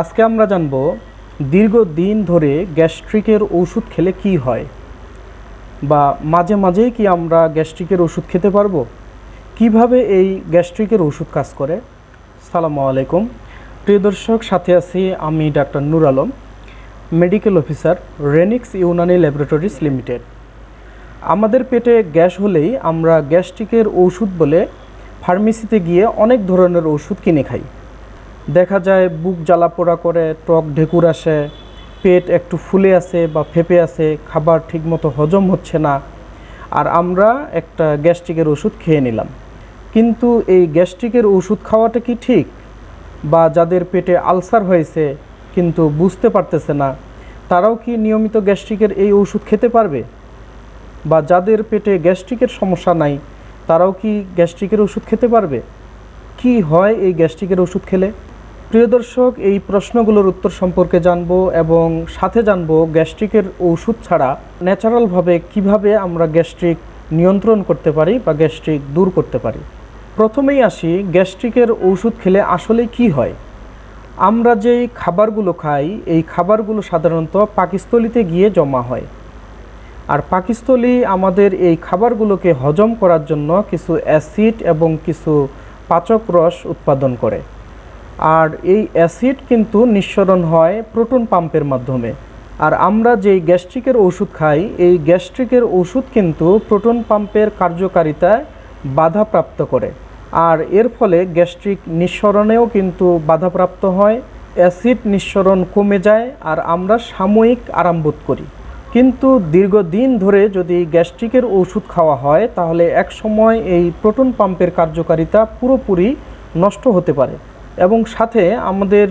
আজকে আমরা জানব দীর্ঘদিন ধরে গ্যাস্ট্রিকের ওষুধ খেলে কি হয় বা মাঝে মাঝেই কি আমরা গ্যাস্ট্রিকের ওষুধ খেতে পারব? কীভাবে এই গ্যাস্ট্রিকের ওষুধ কাজ করে? সালামু আলাইকুম। প্রিয় দর্শক, সাথে আছি আমি doctor Nur Alam, medical officer, Renix Unani laboratories limited. আমাদের পেটে গ্যাস হলেই আমরা গ্যাস্ট্রিকের ওষুধ বলে ফার্মেসিতে গিয়ে অনেক ধরনের ওষুধ কিনে খাই। দেখা যায় বুক জ্বালা পোড়া করে, টক ঢেকুর আসে, পেট একটু ফুলে আছে বা ফেপে আছে, খাবার ঠিকমতো হজম হচ্ছে না। আর আমরা একটা গ্যাস্ট্রিকের ওষুধ খেয়ে নিলাম। কিন্তু এই গ্যাস্ট্রিকের ওষুধ খাওয়াটা কি ঠিক? বা যাদের পেটে আলসার হয়েছে, কিন্তু বুঝতে পারতেছে না, তারাও কি নিয়মিত গ্যাস্ট্রিকের এই ওষুধ খেতে পারবে? বা যাদের পেটে গ্যাস্ট্রিকের সমস্যা নাই, তারাও কি গ্যাস্ট্রিকের ওষুধ খেতে পারবে? কি হয় এই গ্যাস্ট্রিকের ওষুধ খেলে? প্রিয় দর্শক, এই প্রশ্নগুলোর উত্তর সম্পর্কে জানব এবং সাথে জানব গ্যাস্ট্রিকের ওষুধ ছাড়া ন্যাচারালভাবে কীভাবে আমরা গ্যাস্ট্রিক নিয়ন্ত্রণ করতে পারি বা গ্যাস্ট্রিক দূর করতে পারি। প্রথমেই আসি, গ্যাস্ট্রিকের ওষুধ খেলে আসলে কি হয়? আমরা যেই খাবারগুলো খাই, এই খাবারগুলো সাধারণত পাকিস্থলিতে গিয়ে জমা হয়। আর পাকিস্থলী আমাদের এই খাবারগুলোকে হজম করার জন্য কিছু অ্যাসিড এবং কিছু পাচক রস উৎপাদন করে। আর এই অ্যাসিড কিন্তু নিঃসরণ হয় প্রোটন পাম্পের মাধ্যমে। আর আমরা যেই গ্যাস্ট্রিকের ওষুধ খাই, এই গ্যাস্ট্রিকের ওষুধ কিন্তু প্রোটন পাম্পের কার্যকারিতায় বাধাপ্রাপ্ত করে। আর এর ফলে গ্যাস্ট্রিক নিঃসরণেও কিন্তু বাধাপ্রাপ্ত হয়, অ্যাসিড নিঃসরণ কমে যায়, আর আমরা সাময়িক আরাম বোধ করি। কিন্তু দীর্ঘদিন ধরে যদি গ্যাস্ট্রিকের ওষুধ খাওয়া হয়, তাহলে এক সময় এই প্রোটন পাম্পের কার্যকারিতা পুরোপুরি নষ্ট হতে পারে। এবং সাথে আমাদের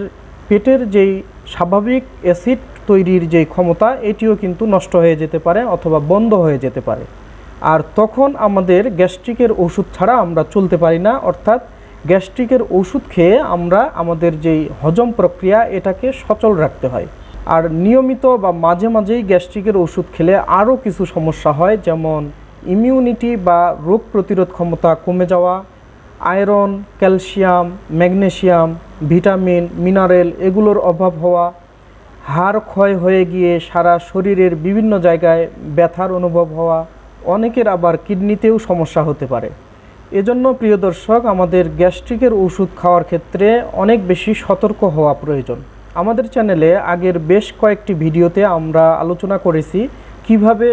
পেটের যেই স্বাভাবিক অ্যাসিড তৈরির যে ক্ষমতা, এটিও কিন্তু নষ্ট হয়ে যেতে পারে অথবা বন্ধ হয়ে যেতে পারে। আর তখন আমাদের গ্যাস্ট্রিকের ওষুধ ছাড়া আমরা চলতে পারি না, অর্থাৎ গ্যাস্ট্রিকের ওষুধ খেয়ে আমরা আমাদের যেই হজম প্রক্রিয়া, এটাকে সচল রাখতে হয়। আর নিয়মিত বা মাঝে মাঝেই গ্যাস্ট্রিকের ওষুধ খেলে আরও কিছু সমস্যা হয়, যেমন ইমিউনিটি বা রোগ প্রতিরোধ ক্ষমতা কমে যাওয়া iron, calcium magnesium vitamin, mineral এগুলোর অভাব হওয়া, হাড় ক্ষয় হয়ে গিয়ে সারা শরীরের বিভিন্ন জায়গায় ব্যথার অনুভব হওয়া, অনেকের আবার কিডনিতেও সমস্যা হতে পারে। এজন্য প্রিয় দর্শক, আমাদের গ্যাস্ট্রিকের ওষুধ খাওয়ার ক্ষেত্রে অনেক বেশি সতর্ক হওয়া প্রয়োজন। আমাদের চ্যানেলে আগের বেশ কয়েকটি ভিডিওতে আমরা আলোচনা করেছি। কীভাবে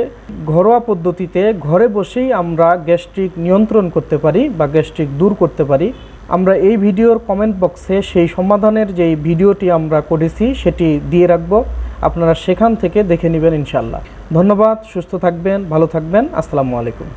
ঘরোয়া পদ্ধতিতে ঘরে বসেই আমরা গ্যাস্ট্রিক নিয়ন্ত্রণ করতে পারি বা গ্যাস্ট্রিক দূর করতে পারি, আমরা এই ভিডিওর কমেন্ট বক্সে সেই সমাধানের যেই ভিডিওটি আমরা করেছি সেটি দিয়ে রাখব। আপনারা সেখান থেকে দেখে নেবেন ইনশাল্লাহ ধন্যবাদ, সুস্থ থাকবেন, ভালো থাকবেন। আসসালামু আলাইকুম।